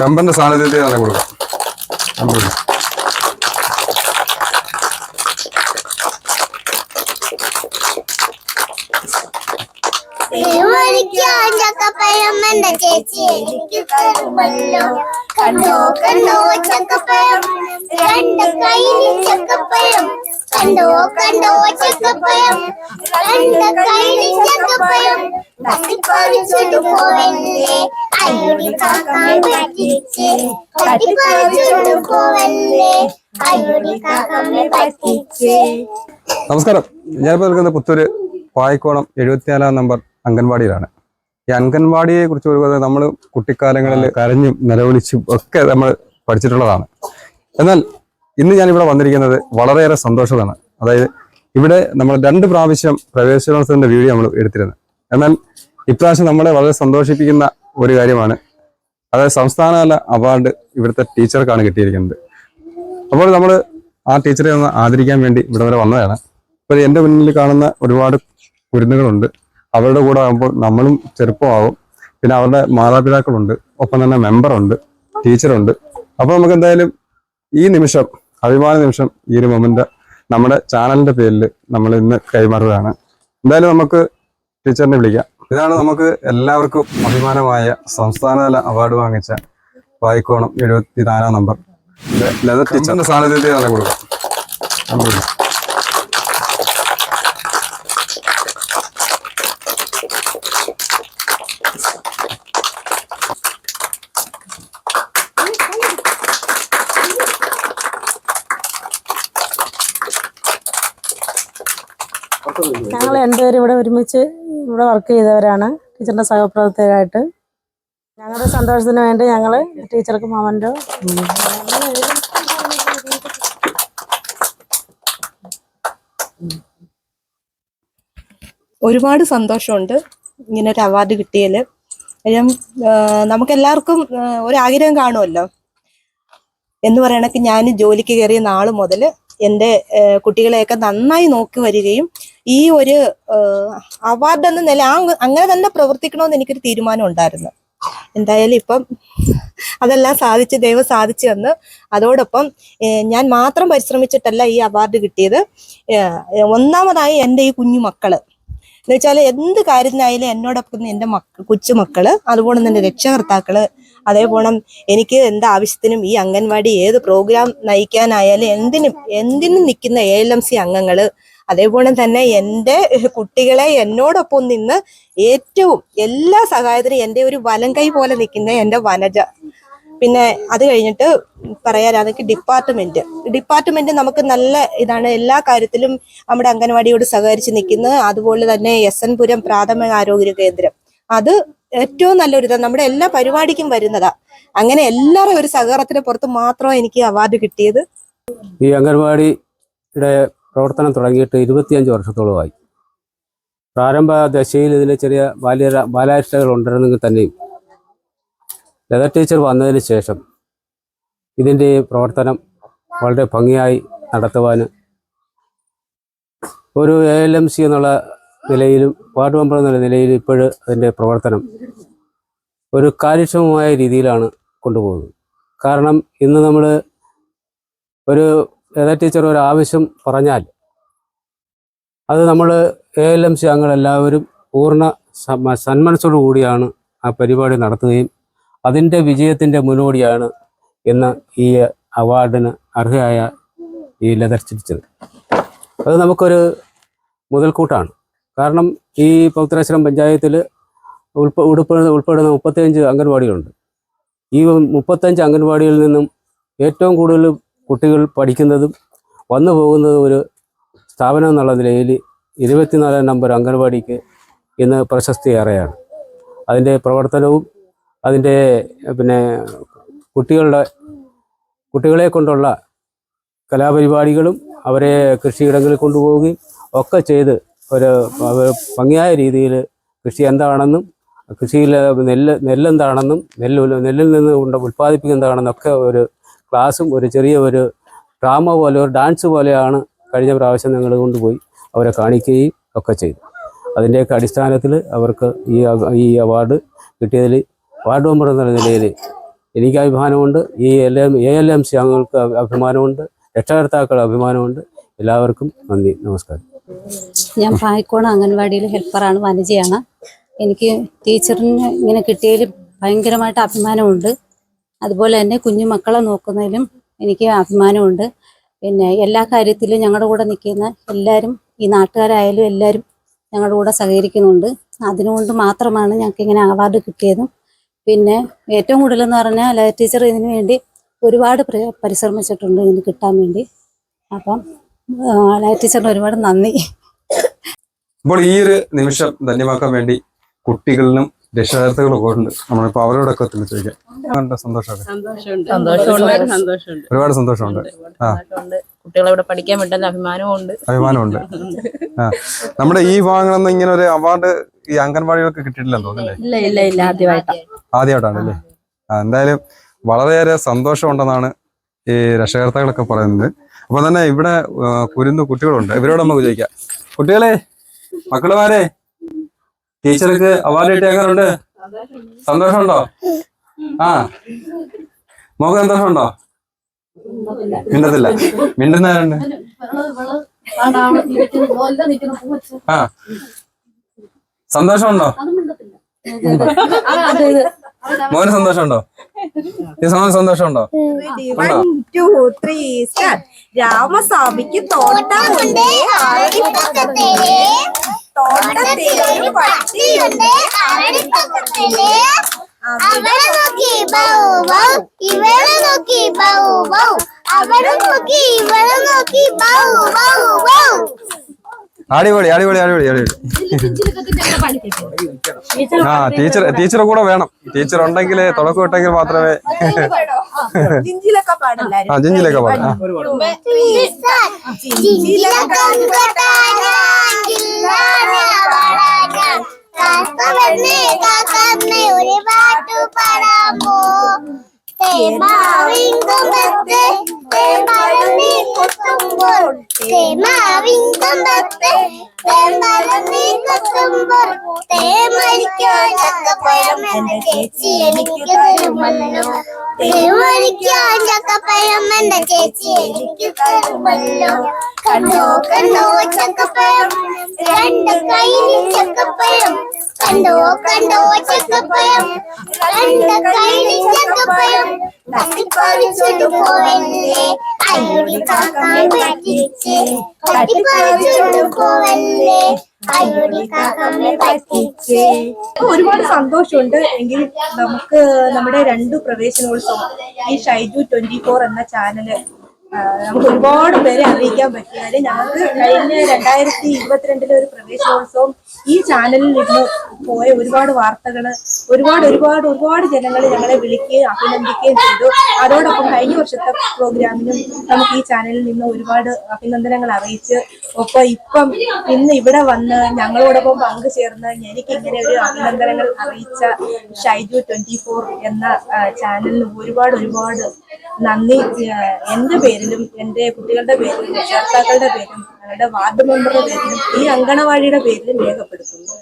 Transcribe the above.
മെമ്പറിന്റെ സാന്നിധ്യത്തിൽ തന്നെ കൊടുക്കാം. ചക്കപ്പഴം ചേച്ചി എനിക്ക് കണ്ടോ കണ്ടോ ചക്കപ്പഴം? രണ്ട് കയ്യിൽ ചക്കപ്പഴം. കണ്ടോ കണ്ടോ ചക്കപ്പഴം? രണ്ട് കയ്യിൽ ചക്കപ്പഴം. പോവല്ലേ അയ്യൊടി പറ്റിച്ച് തട്ടിപ്പറിച്ചോണ്ട് പോവല്ലേ അയ്യൊടി പറ്റിച്ച് നമസ്കാരം. ഞാനിപ്പോൾ നിൽക്കുന്ന പുത്തൂര് പായിക്കോണം എഴുപത്തിനാലാം നമ്പർ അംഗൻവാടിയിലാണ്. ഈ അംഗൻവാടിയെ കുറിച്ച് പറയുന്നത് നമ്മൾ കുട്ടിക്കാലങ്ങളിൽ കരഞ്ഞും നിലവിളിച്ചും ഒക്കെ നമ്മൾ പഠിച്ചിട്ടുള്ളതാണ്. എന്നാൽ ഇന്ന് ഞാനിവിടെ വന്നിരിക്കുന്നത് വളരെയേറെ സന്തോഷമാണ്. അതായത് ഇവിടെ നമ്മൾ രണ്ട് പ്രാവശ്യം പ്രവേശനോത്സവത്തിന്റെ വീഡിയോ നമ്മൾ എടുത്തിരുന്നത് എന്നാൽ ഇപ്രാവശ്യം നമ്മളെ വളരെ സന്തോഷിപ്പിക്കുന്ന ഒരു കാര്യമാണ്. അതായത് സംസ്ഥാനതല അവാർഡ് ഇവിടുത്തെ ടീച്ചർക്കാണ് കിട്ടിയിരിക്കുന്നത്. അപ്പോൾ നമ്മൾ ആ ടീച്ചറെ ഒന്ന് ആദരിക്കാൻ വേണ്ടി ഇവിടെ വരെ വന്നതാണ്. ഇപ്പോൾ എന്റെ മുന്നിൽ കാണുന്ന ഒരുപാട് കുരുന്നുകളുണ്ട്. അവരുടെ കൂടെ ആകുമ്പോൾ നമ്മളും ചെറുപ്പമാവും പിന്നെ അവരുടെ മാതാപിതാക്കളുണ്ട്. ഒപ്പം തന്നെ മെമ്പറുണ്ട് ടീച്ചറുണ്ട്. അപ്പോൾ നമുക്ക് എന്തായാലും ഈ നിമിഷം അഭിമാന നിമിഷം ഈ ഒരു മൊമെന്റ് നമ്മുടെ ചാനലിന്റെ പേരിൽ നമ്മൾ ഇന്ന് കൈമാറുകയാണ്. എന്തായാലും നമുക്ക് ടീച്ചറിനെ വിളിക്കാം. ഇതാണ് നമുക്ക് എല്ലാവർക്കും അഭിമാനമായ സംസ്ഥാനതല അവാർഡ് വാങ്ങിച്ച വായിക്കോണം എഴുപത്തി നാലാം നമ്പർ ലത ടീച്ചറിന്റെ സാന്നിധ്യത്തിൽ തന്നെ കൊടുക്കാം. ഞങ്ങൾ രണ്ടുപേരും ഇവിടെ ഒരുമിച്ച് ഇവിടെ വർക്ക് ചെയ്തവരാണ്. ടീച്ചറിന്റെ സഹപ്രവർത്തകരായിട്ട്. ഞങ്ങളുടെ സന്തോഷത്തിന് വേണ്ടി ഞങ്ങൾ ടീച്ചർക്ക് മമന്റോ ഒരുപാട് സന്തോഷമുണ്ട് ഇങ്ങനെ ഒരു അവാർഡ് കിട്ടിയതിൽ നമുക്കെല്ലാവർക്കും ഒരു ആഗ്രഹം കാണുമല്ലോ? എന്ന് പറയണക്ക് ഞാൻ ജോലിക്ക് കയറിയ നാൾ മുതൽ എന്റെ കുട്ടികളെയൊക്കെ നന്നായി നോക്കി വരികയും ഈ ഒരു അവാർഡ് എന്ന നില അങ്ങനെ തന്നെ പ്രവർത്തിക്കണമെന്ന് എനിക്കൊരു തീരുമാനം ഉണ്ടായിരുന്നു. എന്തായാലും ഇപ്പം അതെല്ലാം സാധിച്ച് ദൈവം സാധിച്ചു തന്ന് അതോടൊപ്പം ഞാൻ മാത്രം പരിശ്രമിച്ചിട്ടല്ല ഈ അവാർഡ് കിട്ടിയത്. ഒന്നാമതായി എന്റെ ഈ കുഞ്ഞു മക്കൾ. എന്ന് വെച്ചാൽ എന്ത് കാര്യത്തിനായാലും എന്നോടൊപ്പം എന്റെ മക്ക കൊച്ചുമക്കൾ അതുപോലെ തന്നെ രക്ഷകർത്താക്കൾ അതേപോലെ എനിക്ക് എന്ത് ആവശ്യത്തിനും ഈ അംഗൻവാടി ഏത് പ്രോഗ്രാം നയിക്കാനായാലും എന്തിനും എന്തിനും നിൽക്കുന്ന എ എൽ എം സി അംഗങ്ങൾ അതേപോലെ തന്നെ എന്റെ കുട്ടികളെ എന്നോടൊപ്പം നിന്ന് ഏറ്റവും എല്ലാ സഹായത്തിനും എന്റെ ഒരു വലം കൈ പോലെ നിൽക്കുന്ന എന്റെ വനജ. പിന്നെ അത് കഴിഞ്ഞിട്ട് പറയാനാണെങ്കിൽ ഡിപ്പാർട്ട്മെന്റ് ഡിപ്പാർട്ട്മെന്റ് നമുക്ക് നല്ല ഇതാണ് എല്ലാ കാര്യത്തിലും നമ്മുടെ അംഗൻവാടിയോട് സഹകരിച്ച് നിൽക്കുന്നത് അതുപോലെ തന്നെ എസ് എൻ പുരം പ്രാഥമിക ആരോഗ്യ കേന്ദ്രം. അത് ഏറ്റവും നല്ലൊരു ഇതാണ് നമ്മുടെ എല്ലാ പരിപാടിക്കും വരുന്നതാ. അങ്ങനെ എല്ലാവരും ഒരു സഹകരണത്തിന് പുറത്ത് മാത്രമേ എനിക്ക് അവാർഡ് കിട്ടിയത്. ഈ അംഗൻവാടിയുടെ പ്രവർത്തനം തുടങ്ങിയിട്ട് ഇരുപത്തിയഞ്ച് വർഷത്തോളമായി. പ്രാരംഭ ദശയിൽ ഇതിൽ ചെറിയ ബാല്യ ബാലാരിഷ്ടകൾ ഉണ്ടായിരുന്നെങ്കിൽ തന്നെയും ലത ടീച്ചർ വന്നതിന് ശേഷം ഇതിന്റെ പ്രവർത്തനം വളരെ ഭംഗിയായി നടത്തുവാൻ ഒരു എ എൽ എം സി എന്നുള്ള നിലയിലും വാർഡ് മെമ്പർ എന്നുള്ള നിലയിലും ഇപ്പോൾ അതിന്റെ പ്രവർത്തനം ഒരു കാര്യക്ഷമമായ രീതിയിലാണ് കൊണ്ടുപോകുന്നത്. കാരണം ഇന്ന് നമ്മൾ ഒരു ഏതാ ടീച്ചർ ഒരു ആവശ്യം പറഞ്ഞാൽ അത് നമ്മൾ എ എൽ എം സി അംഗങ്ങളെല്ലാവരും പൂർണ സന്മനസ്സോടു കൂടിയാണ് ആ പരിപാടി നടത്തുകയും അതിന്റെ വിജയത്തിന്റെ മുന്നോടിയാണ് ഇന്ന് ഈ അവാർഡിന് അർഹയായ ഈ ലതർ ചിരിച്ചത് അത് നമുക്കൊരു മുതൽക്കൂട്ടാണ്. കാരണം ഈ പൗത്രാശ്രം പഞ്ചായത്തിൽ ഉൾപ്പെ ഉൾപ്പെടുന്ന ഉൾപ്പെടുന്ന മുപ്പത്തിയഞ്ച് അംഗൻവാടികളുണ്ട്. ഈ മുപ്പത്തഞ്ച് അംഗൻവാടികളിൽ നിന്നും ഏറ്റവും കൂടുതൽ കുട്ടികൾ പഠിക്കുന്നതും വന്നു പോകുന്നതും ഒരു സ്ഥാപനം എന്നുള്ള നിലയിൽ ഇരുപത്തിനാലാം നമ്പർ അംഗൻവാടിക്ക് ഇന്ന് പ്രശസ്തി ഏറെയാണ്. അതിന്റെ പ്രവർത്തനവും അതിന്റെ പിന്നെ കുട്ടികളുടെ കുട്ടികളെ കൊണ്ടുള്ള കലാപരിപാടികളും അവരെ കൃഷിയിടങ്ങളിൽ കൊണ്ടുപോവുകയും ഒക്കെ ചെയ്ത് ഒരു ഭംഗിയായ രീതിയിൽ കൃഷി എന്താണെന്നും കൃഷിയിൽ നെല്ല് നെല്ലെന്താണെന്നും നെല്ല് നെല്ലിൽ നിന്ന് കൊണ്ട് ഉൽപ്പാദിപ്പിക്കുന്നതാണെന്നും ഒക്കെ ഒരു ക്ലാസ്സും ഒരു ചെറിയ ഒരു ഡ്രാമ പോലെ ഒരു ഡാൻസ് പോലെയാണ് കഴിഞ്ഞ പ്രാവശ്യം ഞങ്ങൾ കൊണ്ടുപോയി അവരെ കാണിക്കുകയും ഒക്കെ ചെയ്തു. അതിന്റെയൊക്കെ അടിസ്ഥാനത്തിൽ അവർക്ക് ഈ ഈ അവാർഡ് കിട്ടിയതിൽ വാർഡ് മെമ്പർ എന്ന നിലയിൽ എനിക്ക് അഭിമാനമുണ്ട്. ഈ L M A L M C അംഗങ്ങൾക്ക് അഭിമാനമുണ്ട്. രക്ഷകർത്താക്കൾ അഭിമാനമുണ്ട്. എല്ലാവർക്കും നന്ദി. നമസ്കാരം. ഞാൻ പായിക്കോട് അംഗൻവാടിയിൽ ഹെൽപ്പറാണ് വനജയാണ് എനിക്ക് ടീച്ചറിന് ഇങ്ങനെ കിട്ടിയതിൽ ഭയങ്കരമായിട്ട് അഭിമാനമുണ്ട്. അതുപോലെ തന്നെ കുഞ്ഞുമക്കളെ നോക്കുന്നതിലും എനിക്ക് അഭിമാനമുണ്ട്. പിന്നെ എല്ലാ കാര്യത്തിലും ഞങ്ങളുടെ കൂടെ നിൽക്കുന്ന എല്ലാവരും ഈ നാട്ടുകാരായാലും എല്ലാവരും ഞങ്ങളുടെ കൂടെ സഹകരിക്കുന്നുണ്ട്. അതിനുകൊണ്ട് മാത്രമാണ് ഞങ്ങൾക്ക് ഇങ്ങനെ അവാർഡ് കിട്ടിയതും. പിന്നെ ഏറ്റവും കൂടുതലെന്ന് പറഞ്ഞാൽ ലയ ടീച്ചർ ഇതിനു വേണ്ടി ഒരുപാട് പരിശ്രമിച്ചിട്ടുണ്ട് ഇതിന് കിട്ടാൻ വേണ്ടി. അപ്പം ടീച്ചറിന് ഒരുപാട് നന്ദി. അപ്പോൾ ഈ ഒരു നിമിഷം ധന്യമാക്കാൻ വേണ്ടി കുട്ടികളിലും രക്ഷകർത്താക്കളും ഉണ്ട് നമ്മളിപ്പോ അവരോടൊക്കെ ചോദിക്കാം. സന്തോഷമുണ്ട്. സന്തോഷമുണ്ട്. സന്തോഷമുണ്ട്. ഒരുപാട് സന്തോഷമുണ്ട്. ആ. കുട്ടികളെ ഇവിടെ പഠിക്കാൻ അഭിമാനമുണ്ട് നമ്മുടെ ഈ ഭാഗങ്ങളൊന്നും ഇങ്ങനെ ഒരു അവാർഡ് ഈ അംഗൻവാടികൾക്ക് കിട്ടിയിട്ടില്ലെന്ന് തോന്നുന്നില്ലേ? ഇല്ല ഇല്ല ഇല്ല. ആദ്യമായിട്ടാ. ആദ്യമായിട്ടാണ് അല്ലേ? എന്തായാലും വളരെയേറെ സന്തോഷമുണ്ടെന്നാണ് ഈ രക്ഷകർത്താക്കളൊക്കെ പറയുന്നത്. അപ്പൊ തന്നെ ഇവിടെ കുരുന്ന് കുട്ടികളുണ്ട്. ഇവരോട് നമുക്ക് ചോദിക്കാം. കുട്ടികളെ മക്കളുമാരെ ടീച്ചർക്ക് അവാർഡ് കിട്ടിയ എങ്ങനെയുണ്ട് സന്തോഷമുണ്ടോ? ആ. മോക്ക് സന്തോഷമുണ്ടോ? മിണ്ടത്തില്ല. മിണ്ടുന്നാരുണ്ട് ആ. സന്തോഷമുണ്ടോ? മോന് സന്തോഷമുണ്ടോ? മോന് സന്തോഷമുണ്ടോ? രാമസ്വാമിക്ക് തോട്ടമുണ്ട് തോട്ടത്തിലൊരു നോക്കി നോക്കി നോക്കി ഇവളെ നോക്കി ബൗ ബൗ ബൗ അടിപൊളി അടിപൊളി അടിപൊളി അടിപൊളി. ആ ടീച്ചർ ടീച്ചർ കൂടെ വേണം. ടീച്ചർ ഉണ്ടെങ്കിൽ തുടക്കം ഇട്ടെങ്കിൽ മാത്രമേ ആ ജിഞ്ചിലൊക്കെ പാടാം. ഒരു പാട്ടു പാടാമോ തേമാവിൻ കൊമ്പത്ത് തേമരത്തി കൊത്തുമ്പോൾ തേമാവിൻ കൊമ്പത്ത് തേമരത്തി കൊത്തുമ്പോൾ തേമരിക്കോ ചക്കപ്പഴം എന്റെ ചേച്ചി എനിക്ക് തരുമല്ലോ. തേമരിക്കോ ചക്കപ്പഴം എന്റെ ചേച്ചി എനിക്ക് തരുമല്ലോ. കണ്ടോ കണ്ടോ ചക്കപ്പഴം രണ്ട് കയ്യിൽ ചക്കപ്പഴം കണ്ടോ കണ്ടോ ചക്കപ്പഴം രണ്ട് കയ്യിൽ ചക്കപ്പഴം തട്ടിപ്പറിച്ചോണ്ട് പോവല്ലേ ഒരുപാട് സന്തോഷമുണ്ട്. എങ്കിൽ നമുക്ക് നമ്മുടെ രണ്ടു പ്രവേശനോത്സവം ഈ ഷൈജു ട്വന്റി ഫോർ എന്ന ചാനൽ നമുക്ക് ഒരുപാട് പേരെ അറിയിക്കാൻ പറ്റിയാൽ ഞങ്ങൾക്ക് കഴിഞ്ഞ രണ്ടായിരത്തി ഇരുപത്തിരണ്ടിലെ ഒരു പ്രവേശനോത്സവം ഈ ചാനലിൽ നിന്ന് പോയ ഒരുപാട് വാർത്തകൾ ഒരുപാട് ഒരുപാട് ഒരുപാട് ജനങ്ങൾ ഞങ്ങളെ വിളിക്കുകയും അഭിനന്ദിക്കുകയും ചെയ്തു. അതോടൊപ്പം കഴിഞ്ഞ വർഷത്തെ പ്രോഗ്രാമിനും നമുക്ക് ഈ ചാനലിൽ നിന്ന് ഒരുപാട് അഭിനന്ദനങ്ങൾ അറിയിച്ച് ഒപ്പം ഇപ്പം ഇന്ന് ഇവിടെ വന്ന് ഞങ്ങളോടൊപ്പം പങ്കുചേർന്ന് എനിക്ക് ഇങ്ങനെ ഒരു അഭിനന്ദനങ്ങൾ അറിയിച്ച ഷൈജു ട്വന്റി ഫോർ എന്ന ചാനലിന് ഒരുപാട് ഒരുപാട് നന്ദി. എന്റെ പേരിലും എന്റെ കുട്ടികളുടെ പേരിലും രക്ഷകർത്താക്കളുടെ പേരിലും ഞങ്ങളുടെ വാർഡ് മെമ്പറുടെ പേരിലും ഈ അങ്കണവാടിയുടെ പേരിലും രേഖപ്പെടുത്തുന്നു.